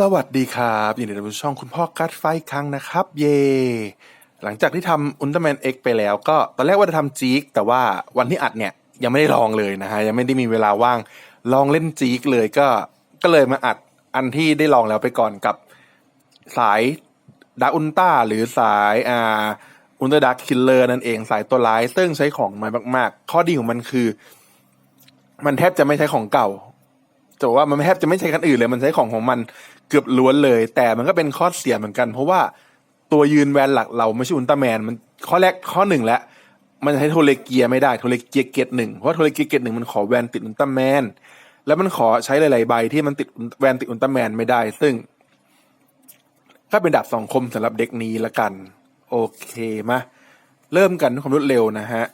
สวัสดีครับยินดีต้อนรับช่องคุณพ่อกัดไฟครั้งนะครับ เย่หลังจากที่ทำอุลตร้าแมนเอ็กไปแล้ว ก็ตอนแรกว่าจะทำจีกแต่ว่าวันที่อัดเนี่ยยังไม่ได้ลองเลยนะฮะยังไม่ได้มีเวลาว่างลองเล่นจีกเลยก็ก็เลยมาอัดอันที่ได้ลองแล้วไปก่อนกับสายดาร์อุลต้าหรือสายอ่าอุลตร้าดักคิลเลอร์นั่นเองสายตัวร้ายซึ่งใช้ของใหมันมาก ๆ ข้อดีของมันคือ มันแทบจะไม่ใช้ของเก่าจะบอกว่ามันแทบจะไม่ใช้คันอื่นเลยมันใช้ของของมัน เกือบล้วนเลย แต่มันก็เป็นข้อเสียเหมือนกัน เพราะว่าตัวยืนแวนหลักเราไม่ใช่อุลตร้าแมนมันข้อแรกข้อหนึ่งแล้วมันใช้โทเลเกียไม่ได้โทเลเกียเกตหนึ่งเพราะโทเลเกียเกตหนึ่งมันขอแวนติดอุลตร้าแมนแล้วมันขอใช้หลาย ๆ ใบที่มันติดแวนติดอุลตร้าแมนไม่ได้ ซึ่งก็เป็นดาบสองคมสำหรับเด็กนี้ละกัน โอเคมาเริ่มกันด้วยความรวดเร็วนะฮะ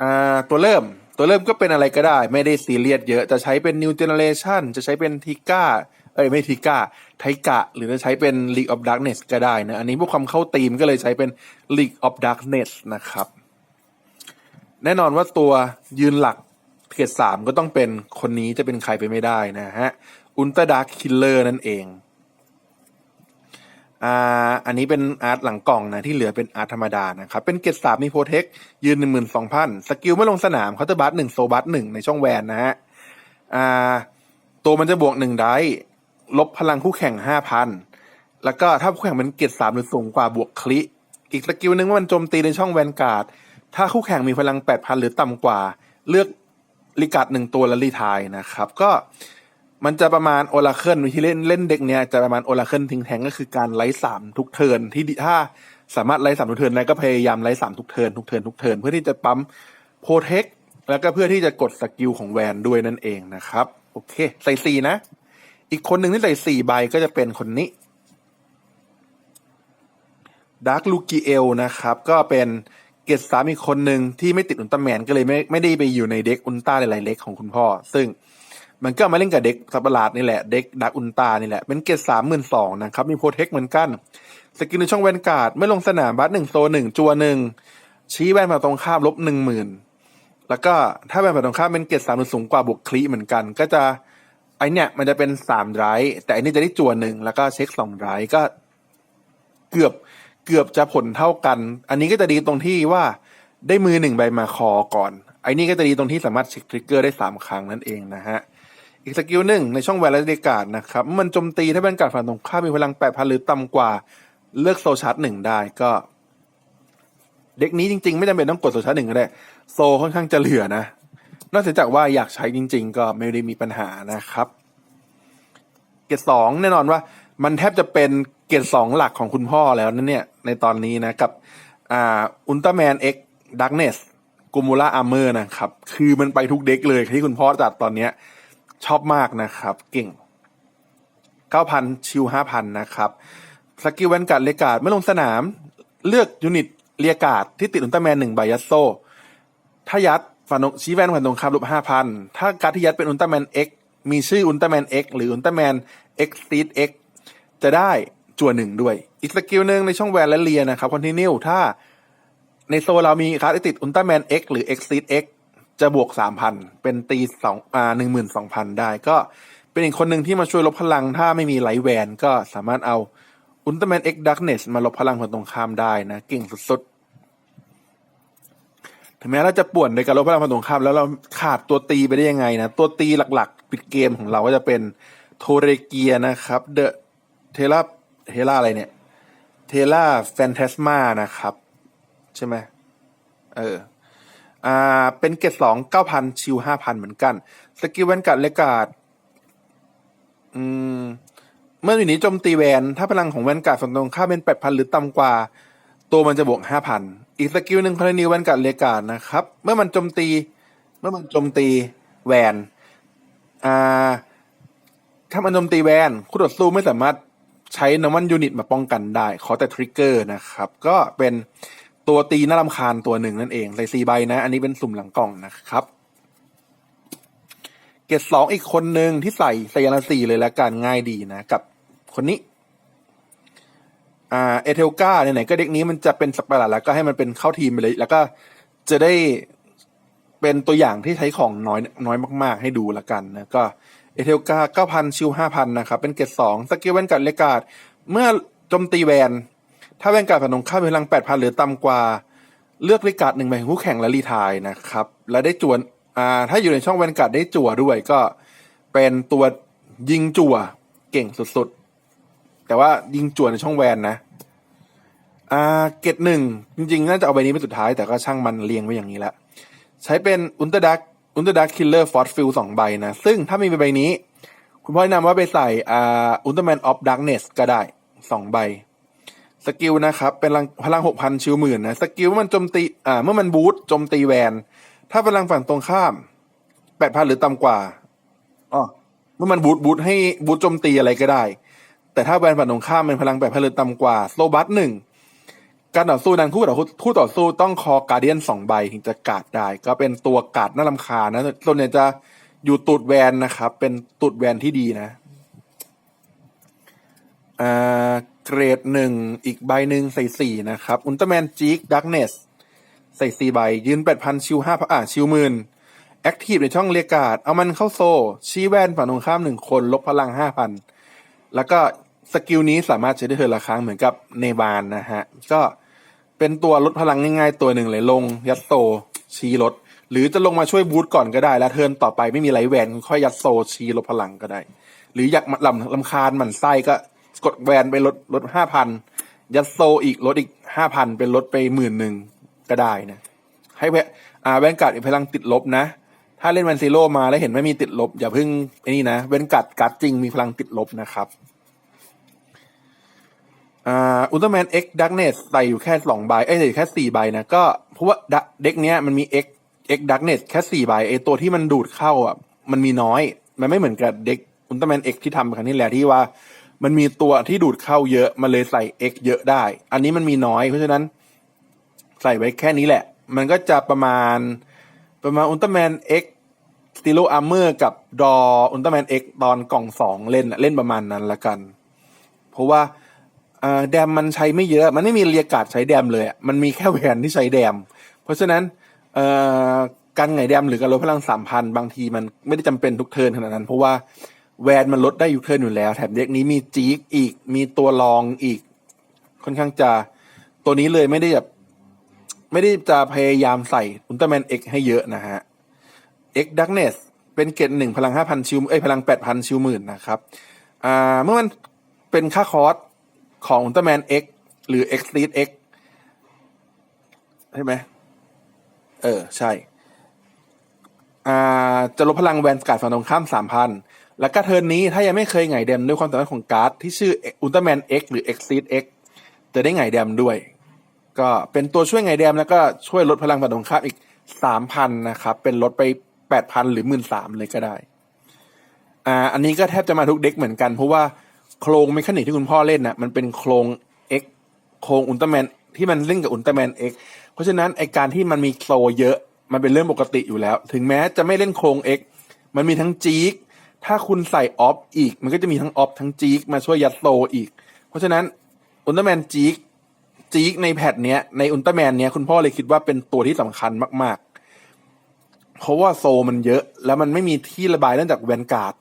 อ่าตัวเริ่ม ตัวเริ่มก็เป็นอะไรก็ได้ ไม่ได้ซีเรียสเยอะ จะใช้เป็น New Generation จะใช้เป็นทิก้าเอ้ยไม่ทิก้าไทกะ หรือจะใช้เป็น League of Darkness ก็ได้นะ อันนี้พวกความเข้าตีมก็เลยใช้เป็น League of Darkness นะครับ แน่นอนว่าตัวยืนหลักเกียรสามก็ต้องเป็นคนนี้จะเป็นใครไปไม่ได้นะฮะอุลตร้าดาร์คคิลเลอร์นั่นเอง อ่าอันนี้เป็นอาร์ตหลังกล่องนะที่เหลือเป็นอาร์ตธรรมดานะครับ เป็นเกรดสามมีโปรเทค ยืนหนึ่งหมื่นสองพันสกิลไม่ลงสนามเคาน์เตอร์บัสหนึ่งโซบัสหนึ่งในช่องแวนนะฮะอ่าตัวมันจะบวกหนึ่งได้ลบพลังคู่แข่งห้าพันแล้วก็ถ้าคู่แข่งเป็นเกรดสามหรือสูงกว่าบวกคลิอีกสกิลหนึ่งว่ามันโจมตีในช่องแวนการ์ดถ้าคู่แข่งมีพลังแปดพันหรือต่ำกว่า เลือกลิกัดหนึ่งตัวและรีไทายนะครับ ก็ มันจะประมาณโอลาเคิลวิธีเล่นเล่นเด็กเนี้ยจะประมาณโอลาเคิลทิ้งแทงก็คือการไล่สามทุกเทิร์นที่ถ้าสามารถไล่สามทุกเทิร์นได้ก็พยายามไล่สามทุกเทิร์นทุกเทิร์นทุกเทิร์นเพื่อที่จะปั๊มโปรเทคแล้วก็เพื่อที่จะกดสกิลของแวนด้วยนั่นเองนะครับ โอเค ใส่สี่นะ อีกคนหนึ่งที่ใส่สี่ใบก็จะเป็นคนนี้ดาร์คลูกิเอลนะครับ ก็เป็นเกรดสามอีกคนหนึ่งที่ไม่ติดอุลตร้าแมนก็เลยไม่ไม่ได้ไปอยู่ในเด็กอุลตร้าหลายๆเล็กของคุณพ่อ ซึ่ง มันก็มาเล่นกับเด็กสัตว์ประหลาดนี่แหละ เด็กดักอุลตานี่แหละ เป็นเกรดสามหมื่นสองนะครับ มีโปรเทคเหมือนกัน สกิลในช่องแวนการ์ดไม่ลงสนามบัสหนึ่งโซหนึ่งจัวหนึ่งชี้แวนฝั่งตรงข้ามลบหนึ่งหมื่นแล้วก็ถ้าแวนฝั่งตรงข้ามเป็นเกรดสามหรือสูงกว่าบวกคลีเหมือนกัน ก็จะไอเนี่ยมันจะเป็นสามไรท์แต่อันนี้จะได้จัวหนึ่งแล้วก็เช็คสองไรท์ก็ เกือบเกือบจะผลเท่ากัน อันนี้ก็จะดีตรงที่ว่าได้มือหนึ่งใบมาคอก่อนไอ้นี่ก็จะดีตรงที่สามารถเช็คทริกเกอร์ได้สามครั้งนั่นเองนะฮะ อีกสกิลหนึ่งในช่องแวนและเดกาดนะครับมันโจมตีถ้าเป็นการดฝั่งตรงข้ามมีพลังแปดพันหรือต่ำกว่าเลือกโซชาร์จหนึ่งได้ก็ เด็กนี้จริง ๆ ไม่จำเป็นต้องกดโซชาร์จหนึ่งก็ได้ โซค่อนข้างจะเหลือนะ นอกจากว่าอยากใช้จริง ๆ ก็ไม่ได้มีปัญหานะครับ เกรดสองแน่นอนว่า มันแทบจะเป็นเกรดสองหลักของคุณพ่อแล้วนั่นเนี่ย ในตอนนี้นะกับอ่าอุลตร้าแมนเอ็กดักเนสกูมูล่าอาร์เมอร์นะครับ คือมันไปทุกเด็กเลยที่คุณพ่อจัดตอนเนี้ย ชอบมากนะครับ เก่ง 9,000 ชิว 5,000 นะครับสกิลแวนการ์ดเรียกาดไม่ลงสนาม เลือกยูนิตเรียกาดที่ติดอุลตร้าแมนหนึ่งใบยัดโซ่ ถ้ายัดฝันงชี้แวนฝันตรงข้ามลบ5,000ถ้าการที่ยัดเป็นอุลตร้าแมนเอ็กมีชื่ออุลตร้าแมนเอ็กหรืออุลตร้าแมนเอ็กซีดเอ็กจะได้จั่วหนึ่งด้วย อีกสกิลหนึ่งในช่องแวนและเลียนะครับคอนติเนียถ้าในโซเรามีการ์ดที่ติดอุลตร้าแมน X หรือ X ซีด X จะบวกสามพันเป็นตีสองอ่าหนึ่งหมื่นสองพันได้ก็เป็นอีกคนหนึ่งที่มาช่วยลบพลังถ้าไม่มีไลท์แวนก็สามารถเอาอุลตร้าแมน X Darkness มาลบพลังฝั่งตรงข้ามได้นะ เก่งสุดๆถึงแม้เราจะป่วนในการลบพลังฝั่งตรงข้าม แล้วเราขาดตัวตีไปได้ยังไงนะ ตัวตีหลักๆ ปิดเกมของเราก็จะเป็นโทเรเกียนะครับเดอะเทล่าเทล่าอะไรเนี่ยเทล่าแฟนตาสมานะครับ ใช่ไหมเออ อ่าเป็นเกรดสองเก้าพันชิวห้าพันเหมือนกัน สกิลแวนการ์ดเลกาดอืมเมื่ออยู่นี้โจมตีแวน ถ้าพลังของแวนการ์ดฝั่งตรงข้ามเป็นแปดพันหรือต่ำกว่า ตัวมันจะบวกห้าพันอีกสกิลหนึ่งคอนนิวแวนการ์ดเลกาดนะครับ เมื่อมันโจมตี เมื่อมันโจมตีแวนอ่าถ้ามันโจมตีแวนคู่ต่อสู้ไม่สามารถใช้นวันยูนิตมาป้องกันได้ ขอแต่ทริกเกอร์นะครับ ก็เป็น ตัวตีน่ารำคาญตัวหนึ่งนั่นเองใส่สี่ใบนะ อันนี้เป็นสุ่มหลังกล่องนะครับเกรดสองอีกคนหนึ่งที่ใส่ใส่ยาละสี่เลยแล้วกันง่ายดีนะ กับคนนี้อ่าเอเทลกาไหนๆก็เด็กนี้มันจะเป็นสัตว์ประหลาดแล้วก็ให้มันเป็นเข้าทีมไปเลย แล้วก็จะได้เป็นตัวอย่างที่ใช้ของน้อยน้อยมาก ๆ ให้ดูละกันนะก็เอเทลกาเก้าพันชิวห้าพันนะครับ เป็นเกรดสองสกิลแวนการ์ดเลกาดเมื่อโจมตีแวน ถ้าแวนการ์ดฝั่งตรงข้ามมีพลังแปดพันหรือต่ำกว่า เลือกเลกาดหนึ่งใบของคู่แข่งและรีทายนะครับ และได้จวนอ่าถ้าอยู่ในช่องแวนการ์ดได้จั่วด้วยก็เป็นตัวยิงจั่วเก่งสุดๆ แต่ว่ายิงจั่วในช่องแวนนะอ่าเกตหนึ่งจริงๆ น่าจะเอาใบนี้เป็นสุดท้ายแต่ก็ช่างมันเรียงไว้อย่างนี้ละ ใช้เป็นอุลตร้าดักอุลตร้าดักคิลเลอร์ฟอสฟิลสองใบนะ ซึ่งถ้ามีใบนี้ คุณพ่อแนะนำว่าไปใส่อ่าอุลตร้าแมนออฟดักเนสก็ได้สองใบ สกิลนะครับเป็นพลังหกพันชิวหมื่นนะสกิลเมื่อมันโจมตีอ่าเมื่อมันบูทโจมตีแวน ถ้าพลังฝั่งตรงข้ามแปดพันหรือต่ำกว่าอ๋อเมื่อมันบูทบูทให้บูทโจมตีอะไรก็ได้ แต่ถ้าแวนฝั่งตรงข้ามเป็นพลังแปดพันหรือต่ำกว่าโซบัสหนึ่งการต่อสู้นั้นคู่ต่อคู่ต่อสู้ต้องคอการเดียนสองใบถึงจะกาดได้ ก็เป็นตัวกาดน่าลำคาญนะส่วนใหญ่จะอยู่ตูดแวนนะครับ เป็นตูดแวนที่ดีนะอ่า เกรดหนึ่งอีกใบหนึ่งใส่สี่นะครับอุลตร้าแมนจีกดักเนสใส่สี่ใบ ยืนแปดพันชิวห้าอ่าชิวหมื่นแอคทีฟในช่องเรียกาดเอามันเข้าโซ ชี้แวนฝั่งตรงข้ามหนึ่งคน ลบพลังห้าพันแล้วก็สกิลนี้สามารถใช้ได้เทอละครั้งเหมือนกับเนวานนะฮะ ก็เป็นตัวลดพลังง่ายๆ ตัวหนึ่งเลยลง ยัดโซชี้ลด หรือจะลงมาช่วยบูทก่อนก็ได้ แล้วเทินต่อไปไม่มีไรแวนค่อยยัดโซชี้ลดพลังก็ได้ หรืออยากลำลำคาญหมันไส้ก็ กดแวนไปลดลดห้าพันยัดโซอีกลดอีกห้าพันเป็นลดไปหมื่นหนึ่งก็ได้นะ ให้แวอ่าแวนการ์ดมีพลังติดลบนะ ถ้าเล่นแวนซีโร่มาแล้วเห็นไม่มีติดลบ อย่าเพิ่งไอ้นี่นะแวนการ์ดการ์ดจริงมีพลังติดลบนะครับอุลตร้าแมนเอ็กดักเนสใส่อยู่แค่สองใบเอ้ยใส่อยู่แค่สี่ใบนะก็เพราะว่าเด็กเนี้ยมันมีเอ็กเอ็กดักเนสแค่สี่ใบไอตัวที่มันดูดเข้าอะมันมีน้อย มันไม่เหมือนกับเด็กอุลตร้าแมนเอ็กที่ทำครั้งนี้แหละที่ว่า มันมีตัวที่ดูดเข้าเยอะ มันเลยใส่เอ็กเยอะได้ อันนี้มันมีน้อย เพราะฉะนั้น ใส่ไว้แค่นี้แหละ มันก็จะประมาณประมาณอุลตร้าแมนเอ็กสติโลอาร์เมอร์กับดออุลตร้าแมนเอ็กตอนกล่องสองเล่นอะเล่นประมาณนั้นละกัน เพราะว่าแดมมันใช้ไม่เยอะ มันไม่มีเรียการ์ดใช้แดมเลยอะมันมีแค่แหวนที่ใช้แดม เพราะฉะนั้นการไงแดมหรือการลดพลังสามพันบางทีมันไม่ได้จำเป็นทุกเทิร์นขนาดนั้น เพราะว่า แวนมันลดได้อยู่เทิร์นอยู่แล้ว แถมเด็กนี้มีจีกอีกมีตัวรองอีก ค่อนข้างจะตัวนี้เลยไม่ได้แบบไม่ได้จะพยายามใส่อุลตร้าแมนเอ็กให้เยอะนะฮะเอ็กดักเนสเป็นเกตหนึ่งพลังห้าพันชิวเอ้ยพลังแปดพันชิวหมื่นนะครับอ่าเมื่อมันเป็นค่าคอร์สของอุลตร้าแมนเอ็กหรือเอ็กซ์ลีดเอ็กใช่ไหมเออ ใช่ อ่า จะลดพลังแวนการ์ดฝั่งตรงข้ามสามพัน แล้วก็เทิร์นนี้ถ้ายังไม่เคยไงแดมด้วยความสามารถของการ์ดที่ชื่ออุลตร้าแมนเอ็กหรือเอ็กซีดเอ็กจะได้ไงแดมด้วย ก็เป็นตัวช่วยไงแดมแล้วก็ช่วยลดพลังฝั่งตรงข้ามอีกสามพันนะครับ เป็นลดไปแปดพันหรือหมื่นสามเลยก็ได้ อ่า อันนี้ก็แทบจะมาทุกเด็กเหมือนกัน เพราะว่าโครงเมคานิกที่คุณพ่อเล่นน่ะมันเป็นโครง X โครงอุลตร้าแมนที่มันเล่นกับอุลตร้าแมน X เพราะฉะนั้นไอการที่มันมีโซเยอะมันเป็นเรื่องปกติอยู่แล้ว ถึงแม้จะไม่เล่นโครง X มันมีทั้งจีก ถ้าคุณใส่ออฟอีก มันก็จะมีทั้งออฟทั้งจีกมาช่วยยัดโซอีก เพราะฉะนั้นอุลตร้าแมนจีกจีกในแพทเนี้ยในอุลตร้าแมนเนี้ยคุณพ่อเลยคิดว่าเป็นตัวที่สำคัญมาก ๆ เพราะว่าโซมันเยอะแล้วมันไม่มีที่ระบายเนื่องจากแวนการ์ด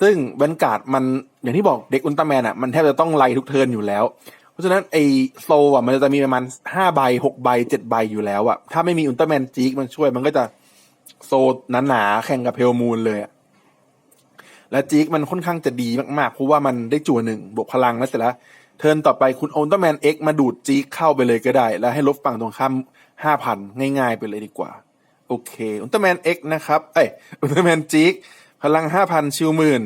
ซึ่งแวนการ์ดมันอย่างที่บอกเด็กอุลตร้าแมนอะมันแทบจะต้องไล่ทุกเทิร์นอยู่แล้ว เพราะฉะนั้นไอโซอะมันจะมีประมาณห้าใบหกใบเจ็ดใบอยู่แล้วอะถ้าไม่มีอุลตร้าแมนจีกมันช่วยมันก็จะโซหนาๆแข่งกับเพลมูนเลยอะ และจีกมันค่อนข้างจะดีมากๆ เพราะว่ามันได้จั่วหนึ่งบวกพลังแล้วเสร็จแล้วเทิร์นต่อไปคุณอุลตร้าแมนเอ็กมาดูดจีกเข้าไปเลยก็ได้ แล้วให้ลบฝั่งตรงข้ามห้าพันง่ายๆ ไปเลยดีกว่า โอเคอุลตร้าแมนเอ็กนะครับเอ้ยอุลตร้าแมนจีกพลังห้าพันชิวหมื่น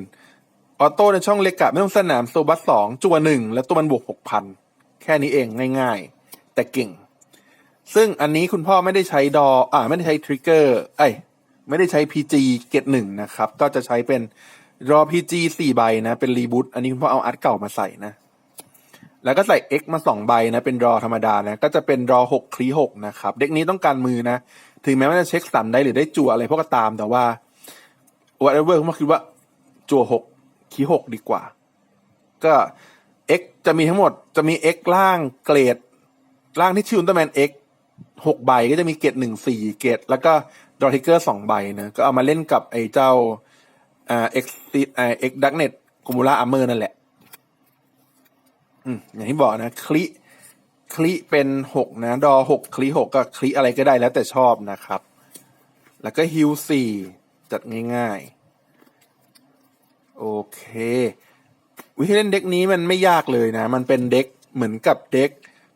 ออโต้ในช่องเล็กกะไม่ต้องสนามโซบัสสองจั่วหนึ่งแล้วตัวมันบวกหกพันแค่นี้เองง่ายๆ แต่เก่ง ซึ่งอันนี้คุณพ่อไม่ได้ใช้ดอ อ่า ไม่ได้ใช้ทริกเกอร์ไอ้ไม่ได้ใช้ PG เกตหนึ่งนะครับ ก็จะใช้เป็น รอ PG สี่ใบนะ เป็นรีบูตอันนี้คุณพ่อเอาอาร์ตเก่ามาใส่นะ แล้วก็ใส่ X มาสองใบนะ เป็นรอธรรมดานะ ก็จะเป็นรอหกคลีหกนะครับ เด็กนี้ต้องการมือนะ ถึงแม้ว่าจะเช็คสัมได้หรือได้จั่วอะไรพวกก็ตามแต่ว่า whatever ผมคิดว่าจั่วหกคีหกดีกว่า ก็ X จะมีทั้งหมดจะมี X ล่างเกรดล่างที่ชื่ออุลตร้าแมน X หกใบก็จะมีเกรดหนึ่งสี่เกรดแล้วก็ดอทิกเกอร์สองใบนะก็เอามาเล่นกับไอ้เจ้า อ่าเอ็กซ์อ่าเอ็กดักเน็ตกูมูล่าอาร์เมอร์นั่นแหละ อืมอย่างที่บอกนะ คลิคลิเป็นหกนะ ดอหกคลิหกก็คลิอะไรก็ได้แล้วแต่ชอบนะครับ แล้วก็ฮิวสี่จัดง่ายๆ โอเค วิธีเล่นเด็กนี้มันไม่ยากเลยนะ มันเป็นเด็กเหมือนกับเด็ก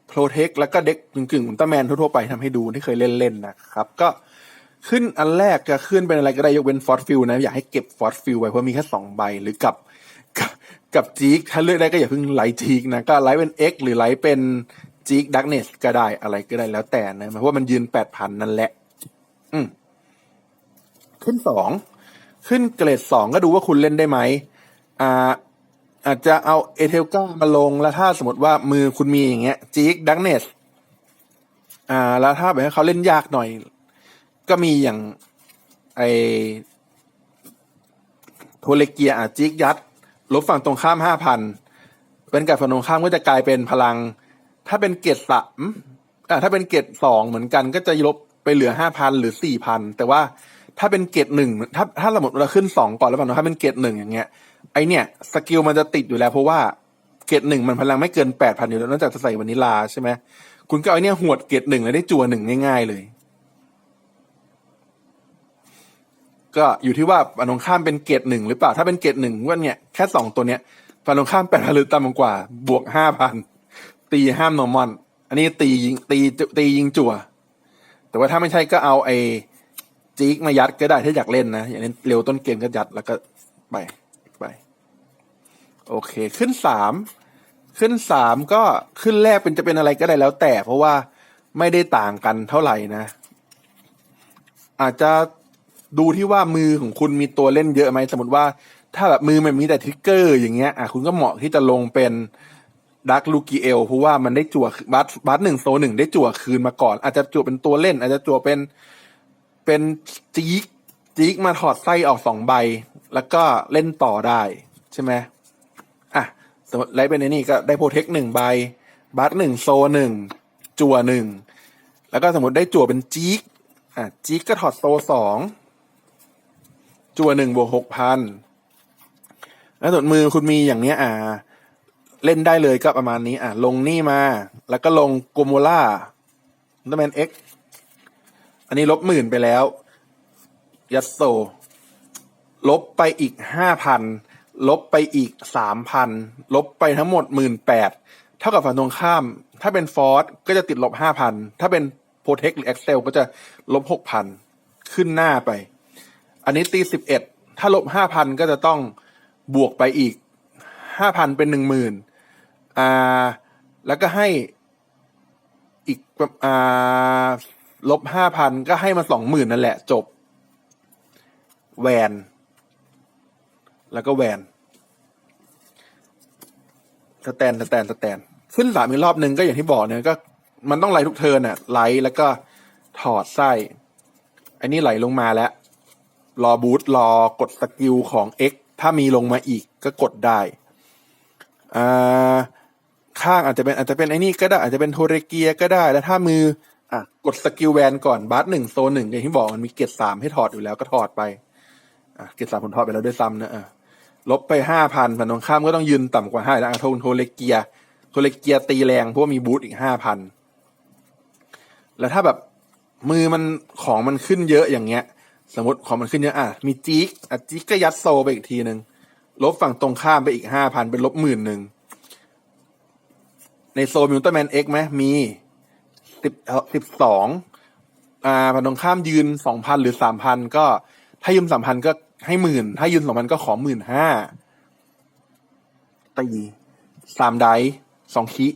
โปรเทคแล้วก็เด็กกึ่งกึ่งอุลตร้าแมนทั่วๆไปทำให้ดูที่เคยเล่นๆนะครับ ก็ ขึ้นอันแรกจะขึ้นเป็นอะไรก็ได้ยกเว้นฟอร์ฟิลนะ อยากให้เก็บฟอร์ฟิลไว้เพราะมีแค่สองใบหรือกับกับกับจีกถ้าเลือกได้ก็อย่าเพิ่งไลท์จีกนะก็ไลท์เป็น X หรือไลท์เป็นจีกดักเนสก็ได้อะไรก็ได้แล้วแต่นะเพราะว่ามันยืนแปดพันนั่นแหละ อืมขึ้นสองขึ้นเกรดสองก็ดูว่าคุณเล่นได้ไหมอ่าอาจจะเอาเอเทลก้ามาลงแล้วถ้าสมมติว่ามือคุณมีอย่างเงี้ยจีกดักเนสอ่า แล้วถ้าแบบให้เขาเล่นยากหน่อย ก็มีอย่างไอโทเลเกียอาจิกยัด ลบฝั่งตรงข้ามห้าพันเป็นกับฝั่งตรงข้ามก็จะกลายเป็นพลัง ถ้าเป็นเกรดสามอ่าถ้าเป็นเกรดสองเหมือนกันก็จะลบไปเหลือห้าพันหรือสี่พันแต่ว่าถ้าเป็นเกรดหนึ่งถ้าถ้าสมมติเราขึ้นสองก่อนแล้วกันถ้าเป็นเกรดหนึ่งอย่างเงี้ยไอเนี่ยสกิลมันจะติดอยู่แล้วเพราะว่าเกรดหนึ่งมันพลังไม่เกินแปดพันอยู่แล้วนอกจากจะใส่วานิลาใช่ไหมคุณก็เอาไอเนี่ยหวดเกรดหนึ่งแล้วได้จั่วหนึ่งง่ายๆเลย ก็อยู่ที่ว่าฝั่งตรงข้ามเป็นเกรดหนึ่งหรือเปล่า ถ้าเป็นเกรดหนึ่งว่าเนี่ยแค่สองตัวเนี้ยฝั่งตรงข้ามแปดพันหรือต่ำกว่า บวกห้าพันตีห้ามนอร์มอน อันนี้ตียิงตีตียิงจั่ว แต่ว่าถ้าไม่ใช่ก็เอาไอ้จีกมายัดก็ได้ถ้าอยากเล่นนะ อย่างนี้เร็วต้นเกมก็ยัดแล้วก็ไปไป โอเค ขึ้นสามขึ้นสามก็ขึ้นแรกเป็นจะเป็นอะไรก็ได้แล้วแต่เพราะว่าไม่ได้ต่างกันเท่าไหร่นะ อาจจะ ดูที่ว่ามือของคุณมีตัวเล่นเยอะไหมสมมติว่า ถ้าแบบมือมันมีแต่ทิกเกอร์อย่างเงี้ยอะคุณก็เหมาะที่จะลงเป็นดักลูกิเอลเพราะว่ามันได้จั่วบัตบัตหนึ่งโซหนึ่งได้จั่วคืนมาก่อน อาจจะจั่วเป็นตัวเล่น อาจจะจั่วเป็นเป็นจีกจีกมาถอดไส้ออกสองใบ แล้วก็เล่นต่อได้ใช่ไหมอะสมมติไลท์เป็นนี่ก็ได้โปรเทคหนึ่งใบบัตหนึ่งโซหนึ่งจั่วหนึ่งแล้วก็สมมติได้จั่วเป็นจีกอะจีกก็ถอดโซสอง จั่วหนึ่งบวกหกพันแล้วส่วนมือคุณมีอย่างเนี้ย อ่า เล่นได้เลยก็ประมาณนี้ อ่าลงนี่มา แล้วก็ลงโกโมล่าดัมแมนเอ็กอันนี้ลบหมื่นไปแล้ว ยัสโซ ลบไปอีกห้าพันลบไปอีกสามพันลบไปทั้งหมดหมื่นแปดเท่ากับฝั่งตรงข้าม ถ้าเป็นฟอร์สก็จะติดลบห้าพันถ้าเป็นโปรเทคหรือเอ็กเซลก็จะลบหกพันขึ้นหน้าไป อันนี้ตีสิบเอ็ดถ้าลบห้าพันก็จะต้องบวกไปอีกห้าพันเป็นหนึ่งหมื่นอ่าแล้วก็ให้อีกอ่าลบห้าพันก็ให้มาสองหมื่นนั่นแหละ จบ แวน แล้วก็แวนสแตนสแตนสแตน ขึ้นสามอีกรอบหนึ่งก็อย่างที่บอกเนี่ยก็ มันต้องไลทุกเทิร์นอะไลแล้วก็ถอดไส้อันนี้ไหลลงมาแล้ว รอบูตรอกดสกิลของ X ถ้ามีลงมาอีกก็กดได้อ่าข้างอาจจะเป็นอาจจะเป็นไอ้นี่ก็ได้อาจจะเป็นโทเรเกียก็ได้ แล้วถ้ามืออะกดสกิลแวนก่อนบัสหนึ่งโซนหนึ่งอย่างที่บอกมันมีเกรสามให้ถอดอยู่แล้วก็ถอดไปอะเกรสามผมถอดไปแล้วด้วยซ้ำนะอะลบไปห้าพันฝั่งตรงข้ามก็ต้องยืนต่ำกว่าห้าแล้วอะโทนโทเรเกียโทเรเกียตีแรงเพราะมีบูตอีกห้าพันแล้วถ้าแบบมือมันของมันขึ้นเยอะอย่างเงี้ย สมมติของมันขึ้นเยอะอะมีจีกอะจีกก็ยัดโซไปอีกทีหนึ่งลบฝั่งตรงข้ามไปอีกห้าพันเป็นลบหมื่นหนึ่งในโซมิวเตอร์แมนเอ็กไหมมีสิบสิบสองอ่าฝั่งตรงข้ามยืนสองพันหรือสามพันก็ถ้ายืมสามพันก็ให้หมื่นถ้ายืนสองพันก็ขอหมื่นห้าตีสามไดสองคิ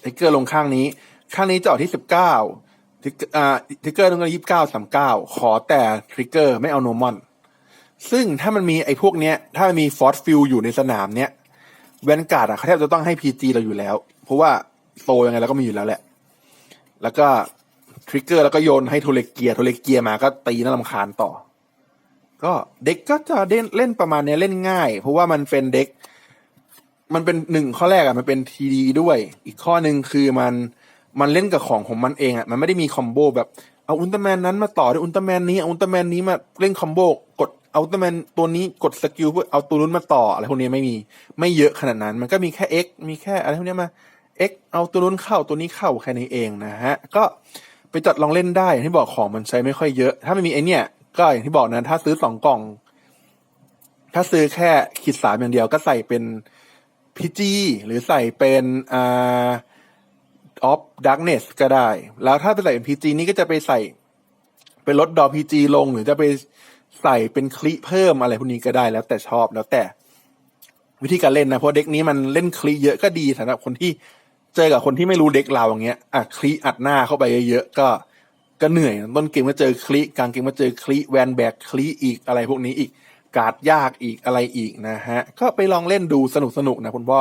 ไอเกอร์ลงข้างนี้ ข้างนี้จะออกที่สิบเก้า อ่าทิกเกอร์ต้องการยี่สิบเก้าสามเก้าขอแต่ทริกเกอร์ไม่เอาโนมอน ซึ่งถ้ามันมีไอ้พวกเนี้ย ถ้ามันมีฟอร์สฟิลอยู่ในสนามเนี้ยแวนการ์ดอะเขาแทบจะต้องให้พีจีเราอยู่แล้ว เพราะว่าโซยังไงเราก็มีอยู่แล้วแหละ แล้วก็ทริกเกอร์แล้วก็โยนให้โทเลเกียโทเลเกียมาก็ตีน่ารำคาญต่อ ก็เด็กก็จะเล่นเล่นประมาณเนี้ยเล่นง่าย เพราะว่ามันเป็นเด็ก มันเป็นหนึ่งข้อแรกอะมันเป็นทีดีด้วย อีกข้อหนึ่งคือมัน มันเล่นกับของของมันเองอะมันไม่ได้มีคอมโบแบบเอาอุลตร้าแมนนั้นมาต่อด้วยอุลตร้าแมนนี้เอาอุลตร้าแมนนี้มาเล่นคอมโบกดเอาอุลตร้าแมนตัวนี้กดสกิลเพื่อเอาตัวนู้นมาต่ออะไรพวกนี้ไม่มีไม่เยอะขนาดนั้น มันก็มีแค่ X มีแค่อะไรพวกนี้มา X เอาตัวนู้นเข้าตัวนี้เข้าแค่นี้เองนะฮะก็ไปจัดลองเล่นได้อย่างที่บอกของมันใช้ไม่ค่อยเยอะ ถ้าไม่มีไอเนี่ย ก็อย่างที่บอกนะถ้าซื้อสองกล่อง ถ้าซื้อแค่ขีดสามอย่างเดียวก็ใส่เป็นพีจีหรือใส่เป็นอ่า ออฟดักเนสก็ได้ แล้วถ้าไปใส่เป็นพีจีนี่ก็จะไปใส่ไปลดดอพีจีลงหรือจะไปใส่เป็นคลิเพิ่มอะไรพวกนี้ก็ได้แล้วแต่ชอบแล้วแต่วิธีการเล่นนะเพราะเด็กนี้มันเล่นคลิเยอะก็ดีสำหรับคนที่เจอกับคนที่ไม่รู้เด็กเราอย่างเงี้ยอะคลิอัดหน้าเข้าไปเยอะๆก็ก็เหนื่อยต้นเกมก็เจอคลิกลางเกมก็เจอคลิแวนแบกคลิอีกอะไรพวกนี้อีก การ์ดยากอีกอะไรอีกนะฮะ ก็ไปลองเล่นดูสนุกสนุกๆนะคุณพ่อ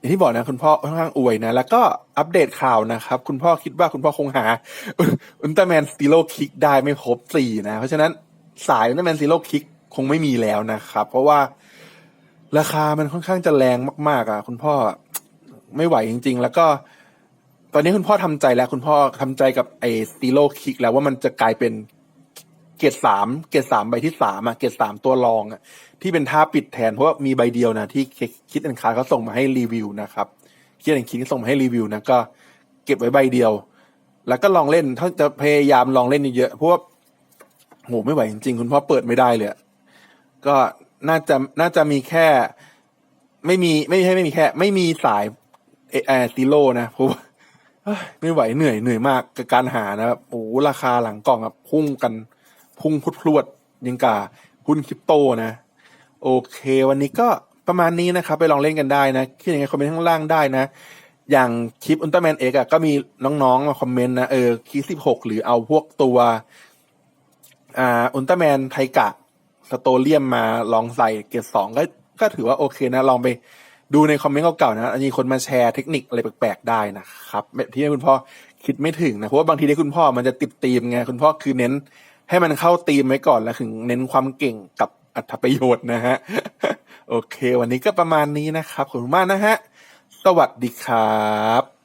อย่างที่บอกนะคุณพ่อค่อนข้างอวยนะ แล้วก็อัปเดตข่าวนะครับ คุณพ่อคิดว่าคุณพ่อคงหา อุลตร้าแมนสติโลคิกได้ไม่ครบสี่นะ เพราะฉะนั้นสายอุลตร้าแมนสติโลคิกคงไม่มีแล้วนะครับ เพราะว่าราคามันค่อนข้างจะแรงมากๆอะคุณพ่อไม่ไหวจริง ๆ แล้วก็ ตอนนี้คุณพ่อทำใจแล้ว คุณพ่อทำใจกับไอ้สติโลคิกแล้วว่ามันจะกลายเป็น เกรดสามเกรดสามใบที่สามอะเกรดสามตัวรองอะที่เป็นท่าปิดแทนเพราะว่ามีใบเดียวนะที่คิดอันคาเขาส่งมาให้รีวิวนะครับคิดอันคิดส่งมาให้รีวิวนะก็ เก็บไว้ใบเดียว แล้วก็ลองเล่นถ้าจะพยายามลองเล่นเยอะๆเพราะว่าโหไม่ไหวจริงๆ คุณพ่อเปิดไม่ได้เลยก็น่าจะน่าจะมีแค่ ไม่มีไม่ใช่ไม่มีแค่ ไม่มีสายเออซีโร่นะเพราะว่าไม่ไหวเหนื่อยเหนื่อยมากกับการหานะครับโอ้ราคาหลังกล่องอะพุ่งกัน พุ่งพุดพรวดยังกาหุ้นคริปโตนะ โอเค วันนี้ก็ประมาณนี้นะครับ ไปลองเล่นกันได้นะคิดยังไงคอมเมนต์ข้างล่างได้นะ อย่างคลิปอุลตร้าแมนเอกอะก็มีน้องๆมาคอมเมนต์นะเออคลิปสิบหกหรือเอาพวกตัวอ่าอุลตร้าแมนไทกะสโตเลียมมาลองใส่เกรดสองก็ก็ถือว่าโอเคนะ ลองไปดูในคอมเมนต์เก่าๆนะมีคนมาแชร์เทคนิคอะไรแปลกๆได้นะครับที่คุณพ่อคิดไม่ถึงนะเพราะว่าบางทีที่คุณพ่อมันจะติดธีมไงคุณพ่อคือเน้น ให้มันเข้าตีมไว้ก่อนแล้วถึงเน้นความเก่งกับอัตประโยชน์นะฮะ โอเค วันนี้ก็ประมาณนี้นะครับขอบคุณมากนะฮะ สวัสดีครับ